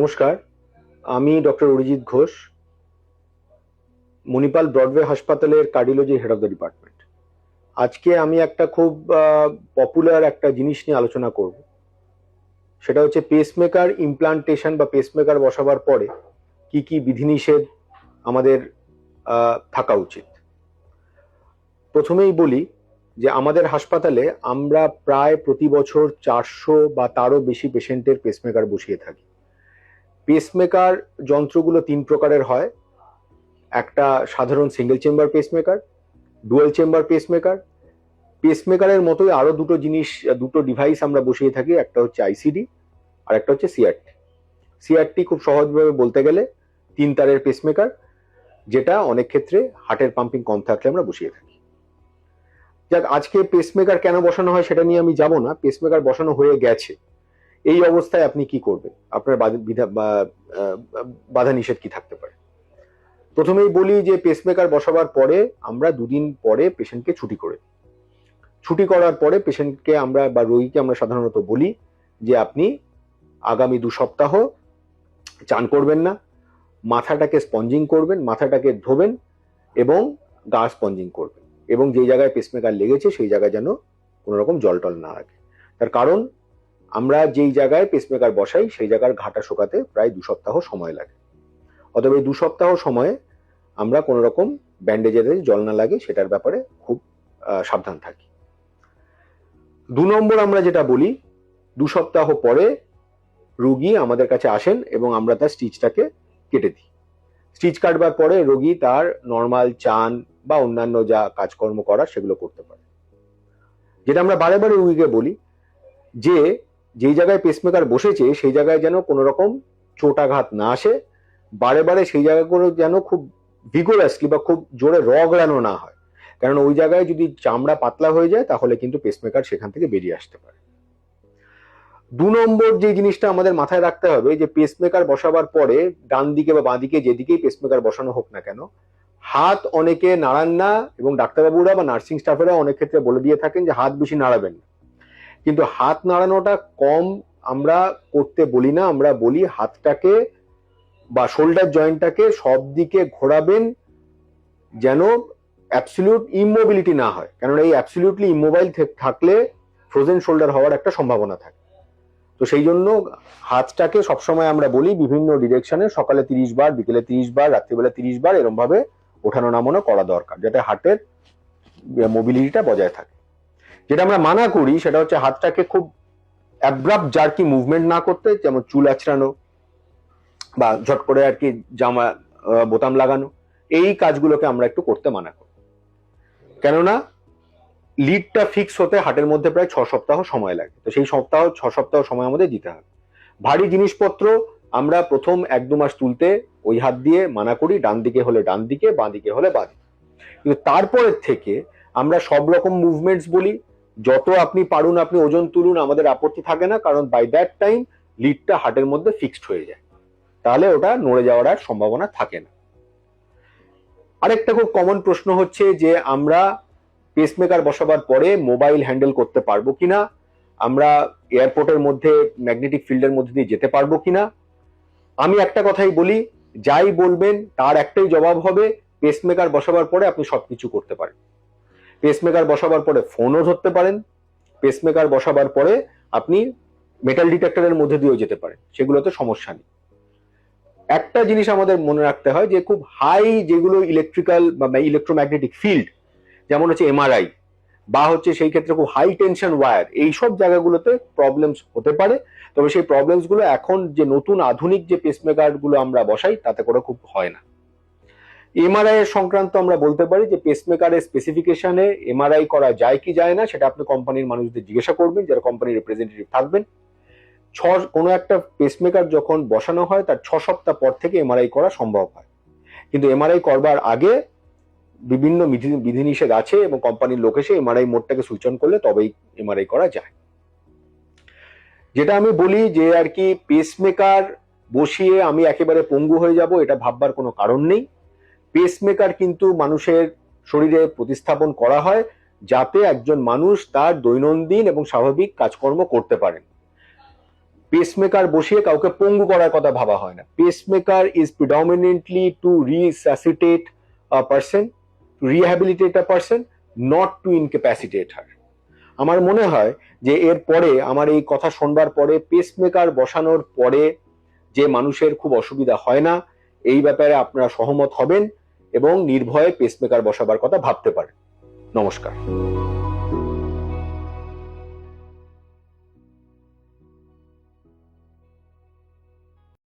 নমস্কার, আমি doctor Arijit Ghosh Manipal Broadway হাসপাতালের cardiology head of the department আজকে আমি একটা খুব পপুলার একটা জিনিস নিয়ে আলোচনা করব। সেটা হচ্ছে পেসমেকার ইমপ্লান্টেশন বা পেসমেকার বসাবার পরে কি কি বিধিনিষেধ আমাদের থাকা উচিত। প্রথমেই বলি যে আমাদের হাসপাতালে আমরা প্রায় প্রতি বছর চারশো বা তারও বেশি পেশেন্টের পেসমেকার বসিয়ে থাকি। পেসমেকার যন্ত্রগুলো তিন প্রকারের হয়। একটা সাধারণ single chamber pacemaker dual chamber pacemaker পেসমেকারের মতোই আরও দুটো জিনিস, দুটো ডিভাইস আমরা বসিয়ে থাকি, একটা হচ্ছে আইসিডি আর একটা হচ্ছে সিআরটি সিআরটি খুব সহজভাবে বলতে গেলে তিন তারের পেসমেকার যেটা অনেক ক্ষেত্রে হার্টের পাম্পিং কম থাকলে আমরা বসিয়ে থাকি। যাক, আজকে পেসমেকার কেন বসানো হয় সেটা নিয়ে আমি যাব না। পেসমেকার বসানো হয়ে গেছে। এই অবস্থায় আপনি কি করবেন? আপনার বাধা- নিষেধ কি থাকতে পারে? প্রথমেই বলি যে পেসমেকার বসাবার পরে আমরা দুদিন পরে পেশেন্টকে ছুটি করে। ছুটি করার পরে পেশেন্টকে আমরা বা রোগীকে আমরা সাধারণত বলি যে আপনি আগামী দু সপ্তাহ চান করবেন না, মাথাটাকে স্পঞ্জিং করবেন, মাথাটাকে ধোবেন এবং গা স্পঞ্জিং করবেন এবং যেই জায়গায় পেসমেকার লেগেছে সেই জায়গায় যেন কোনো রকম জল টল না লাগে। তার কারণ আমরা যেই জায়গায় পেসমেকার বসাই, সেই জায়গার ঘাটা শোকাতে প্রায় দু সপ্তাহ সময় লাগে। অতএব এই দু সপ্তাহ সময়ে আমরা কোনো রকম ব্যান্ডেজের জল না লাগে সেটার ব্যাপারে খুব সাবধান থাকি। দু নম্বর আমরা যেটা বলি, দু সপ্তাহ পরে রুগী আমাদের কাছে আসেন এবং আমরা তার স্টিচটাকে কেটে দিই। স্টিচ কাটবার পরে রোগী তার নর্মাল চান বা অন্যান্য যা কাজকর্ম করার সেগুলো করতে পারে। যেটা আমরা বারে বারে রুগীকে বলি যে যেই জায়গায় পেসমেকার বসেছে, সেই জায়গায় যেন কোনো রকম চোটাঘাত না আসে। বারে বারে সেই জায়গাগুলো যেন খুব ভিগোরাসলি বা খুব জোরে রগড়ানো না হয়। কারণ ওই জায়গায় যদি চামড়া পাতলা হয়ে যায়, তাহলে কিন্তু পেসমেকার সেখান থেকে বেরিয়ে আসতে পারে। দু নম্বর যে জিনিসটা আমাদের মাথায় রাখতে হবে, যে পেসমেকার বসাবার পরে ডান দিকে বা বাঁদিকে যেদিকেই পেসমেকার বসানো হোক না কেন, হাত অনেকে নাড়ান না, এবং ডাক্তারবাবুরা বা নার্সিং স্টাফেরা অনেক ক্ষেত্রে বলে দিয়ে থাকেন যে হাত বেশি নাড়াবেন না। কিন্তু হাত নাড়ানোটা কম আমরা করতে বলি না, আমরা বলি হাতটাকে বা শোল্ডার জয়েন্টটাকে সব দিকে ঘোরাবেন যেন অ্যাবসলিউট ইমোবিলিটি না হয়। কেননা এই অ্যাবসলিউটলি ইমোবাইল থাকলে ফ্রোজেন শোল্ডার হওয়ার একটা সম্ভাবনা থাকে। তো সেই জন্য হাতটাকে সবসময় আমরা বলি বিভিন্ন ডিরেকশনে সকালে তিরিশ বার, বিকেলে তিরিশ বার, রাত্রিবেলা তিরিশ বার এরম ভাবে ওঠানো নামানো করা দরকার, যাতে হার্টের মোবিলিটিটা বজায় থাকে। যেটা আমরা মানা করি সেটা হচ্ছে হাতটাকে খুব অ্যাব্রাপ জার্কি মুভমেন্ট না করতে, যেমন চুল আছড়ানো বা ঝট করে আর কি জামা বোতাম লাগানো, এই কাজগুলোকে আমরা একটু করতে মানা করি। কেননা লিডটা ফিক্স হতে হাটের মধ্যে প্রায় ছ সপ্তাহ সময় লাগে। তো সেই সপ্তাহ, ছ সপ্তাহ সময় আমাদের দিতে হবে। ভারী জিনিসপত্র আমরা প্রথম এক দু মাস তুলতে ওই হাত দিয়ে মানা করি, ডান দিকে হলে ডান দিকে, বাঁ দিকে হলে বাঁ দিকে। কিন্তু তারপরের থেকে আমরা সব রকম মুভমেন্টস বলি যত আপনি পারুন, আপনি ওজন তুলুন, আমাদের আপত্তি থাকে না, কারণ বাই দ্যাট টাইম লিডটা হার্টের মধ্যে ফিক্সড হয়ে যায়। তাহলে ওটা নড়ে যাওয়ার আর সম্ভাবনা থাকে না। আরেকটা খুব কমন প্রশ্ন হচ্ছে যে, আমরা পেসমেকার বসাবার পরে মোবাইল হ্যান্ডেল করতে পারব কিনা? আমরা এয়ারপোর্টের মধ্যে ম্যাগনেটিক ফিল্ডের মধ্যে দিয়ে যেতে পারব কিনা? আমি একটা কথাই বলি, যাই বলবেন, তার একটাই জবাব হবে পেসমেকার বসাবার পরে আপনি সবকিছু করতে পারেন। পেসমেকার বসাবার পরে ফোনও ধরতে পারেন পেসমেকার বসাবার পরে আপনি মেটাল ডিটেক্টরের মধ্যে দিয়েও যেতে পারেন, সেগুলোতে সমস্যা নেই। একটা জিনিস আমাদের মনে রাখতে হয় যে খুব হাই যেগুলো ইলেকট্রিক্যাল বা ইলেকট্রোম্যাগনেটিক ফিল্ড যেমন হচ্ছে এমআরআই বা হচ্ছে সেই ক্ষেত্রে খুব হাই টেনশন ওয়্যার এইসব জায়গাগুলোতে প্রবলেমস হতে পারে। তবে সেই প্রবলেমসগুলো এখন যে নতুন আধুনিক যে পেসমেকারগুলো আমরা বসাই, তাতে করে খুব হয় না। এমআরআই এর সংক্রান্ত আমরা বলতে পারি যে পেসমেকারের স্পেসিফিকেশনে এমআরআই করা যায় কি যায় না, সেটা আপনি কোম্পানির মানুষদের জিজ্ঞাসা করবেন, যারা কোম্পানির রিপ্রেজেন্টেটিভ থাকবেন। ছ, কোনো একটা পেসমেকার যখন বসানো হয়, তার ছ সপ্তাহ পর থেকে এমআরআই করা সম্ভব হয়। কিন্তু এমআরআই করবার আগে বিভিন্ন বিধিনিষেধ আছে এবং কোম্পানির লোক এসে এমআরআই মোডটাকে সুইচ অন করলে তবেই এমআরআই করা যায়। যেটা আমি বলি যে আর কি পেসমেকার বসিয়ে আমি একেবারে পঙ্গু হয়ে যাব, এটা ভাববার কোনো কারণ নেই। পেসমেকার কিন্তু মানুষের শরীরে প্রতিস্থাপন করা হয় যাতে একজন মানুষ তার দৈনন্দিন এবং স্বাভাবিক কাজকর্ম করতে পারেন পেসমেকার বসিয়ে কাউকে পঙ্গু করার কথা ভাবা হয় না। Pacemaker is predominantly to resuscitate a person to rehabilitate a person not to incapacitate her আমার মনে হয় যে এর পরে, আমার এই কথা শোনবার পরে পেসমেকার বসানোর পরে যে মানুষের খুব অসুবিধা হয় না, এই ব্যাপারে আপনারা সহমত হবেন। এবং নির্ভয়ে পেসমেকার বসাবার কথা ভাবতে পারে নমস্কার।